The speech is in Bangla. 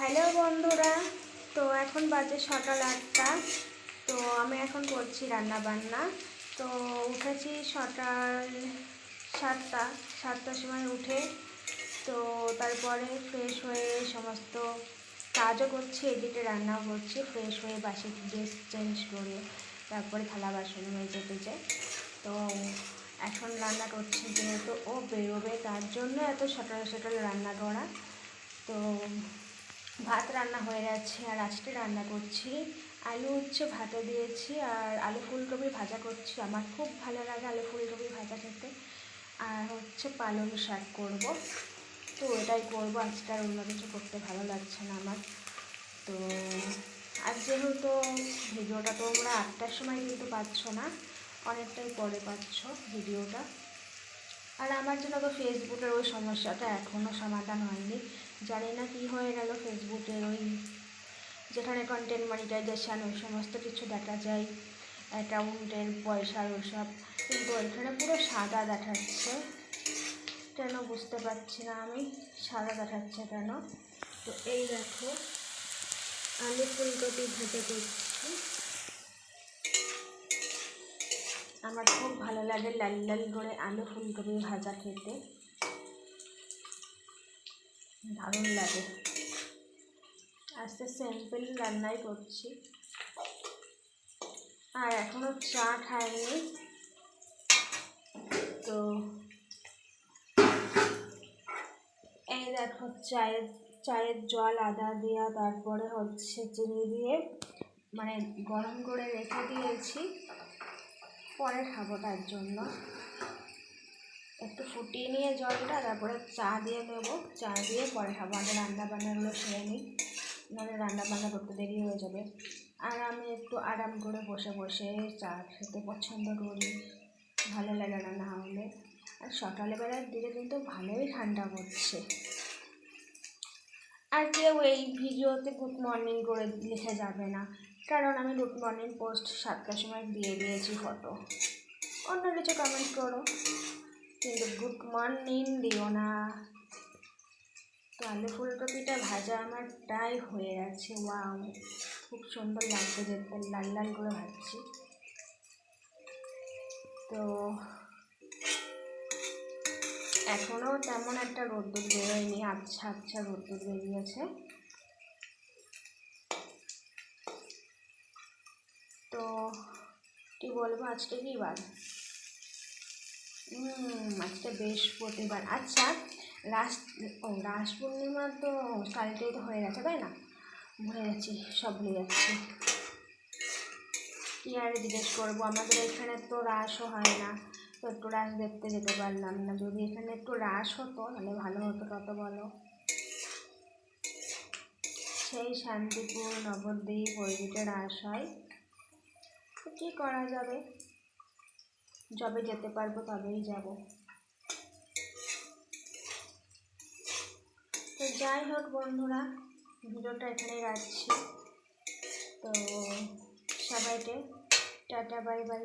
হ্যালো বন্ধুরা, তো এখন বাজে সকাল আটটা। তো আমি এখন করছি রান্না বান্না তো উঠেছি সকাল সাতটা, সাতটার সময় উঠে তো তারপরে ফ্রেশ হয়ে সমস্ত কাজও করছি, এদিকে রান্নাও করছি ফ্রেশ হয়ে বাসি ড্রেস চেঞ্জ করে তারপরে থালা বাসন মেজে টেজে। তো এখন রান্না করছি যেহেতু ও বেরোবে তার জন্য এত সকাল সকাল রান্না করা। তো ভাত রান্না হয়ে গেছে, আর আজকে রান্না করছি আলু হচ্ছে ভাতে দিয়েছি, আর আলু ফুলকপি ভাজা করছি। আমার খুব ভালো লাগে আলু ফুলকপি ভাজা খেতে। আর হচ্ছে পালং শাক করব। তো এটাই করব, আজকে আর অন্য কিছু করতে ভালো লাগছে না আমার। তো আর যেহেতু ভিডিওটা তোমরা আটটার সময় কিন্তু পাচ্ছ না, অনেকটাই পরে পাচ্ছ ভিডিওটা। আর আমার জন্য তো ফেসবুকের ওই সমস্যাটা এখনও সমাধান হয়নি। জানি না কী হয়ে গেল ফেসবুকের ওই যেখানে কন্টেন্ট মনিটাইজেশান ওই সমস্ত কিছু দেখা যায় অ্যাকাউন্টের পয়সার ওসব। কিন্তু ওইখানে পুরো সাদা দেখাচ্ছে। কেন বুঝতে পারছি না আমি, সাদা দেখাচ্ছে কেন? তো এই দেখো আলু ফুলকপি ভেজে করছি আমার খুব ভালো লাগে লাল লাল করে আলু, ফুলকপি ভাজা খেতে। দারুণ লাগে। আস্তে সিম্পল রান্নাই করছি। আর এখনও চা খাইনি। তো এই দেখো চায়ের চায়ের জল, আদা দেওয়া তারপরে হচ্ছে চিনি দিয়ে মানে গরম করে রেখে দিয়েছি। পরে খাব তার জন্য। একটু ফুটিয়ে নিয়ে জলটা, তারপরে চা দিয়ে দেবো। চা দিয়ে পরে খাব। আগে রান্না বান্নাগুলো সেরে নিই, নাহলে রান্না বান্না করতে দেরি হয়ে যাবে। আর আমি একটু আরাম করে বসে বসে চা খেতে পছন্দ করি। ভালো লাগে না না হলে আর সকালবেলার দিকে কিন্তু ভালোই ঠান্ডা পড়ছে। আর কেউ এই ভিডিওতে গুড মর্নিং করে লিখে যাবে না। কারণ আমি গুড মর্নিং পোস্ট সাতটার সময় দিয়ে দিয়েছি ফটো। অন্য কিছু কমেন্ট করো। কিন্তু গুড মর্নিং দিও না। তো আলু ফুলকপিটা ভাজা আমার প্রায় হয়ে গেছে। ওয়াও খুব সুন্দর লাগছে দেখতে। লাল লাল করে ভাজছি। তো এখনও তেমন একটা রোদ্দুর বেরোয়নি আচ্ছা আচ্ছা রোদ্দুর বেরিয়েছে। তো কি বলব, আজকে কি বার হুম আজকে বৃহস্পতিবার। আচ্ছা রাস ও, রাস পূর্ণিমা তো কালকেই তো হয়ে গেছে, তাই না? ভুলে যাচ্ছি, সব ভুলে যাচ্ছি। কী আর জিজ্ঞেস করব, আমাদের এখানে তো রাসও হয় না। তো একটু রাস দেখতে যেতে পারলাম না। যদি এখানে একটু রাস হতো, তাহলে ভালো হতো কত বলো। সেই শান্তিপুর নবদ্বীপ ওই দিকে রাস হয়। তো কী করা যাবে? যবে যেতে পারব, তবেই যাব। তো যাই হোক বন্ধুরা, ভিডিওটা এখানেই রাখছি। তো সবাইকে টাটা, বাই বাই।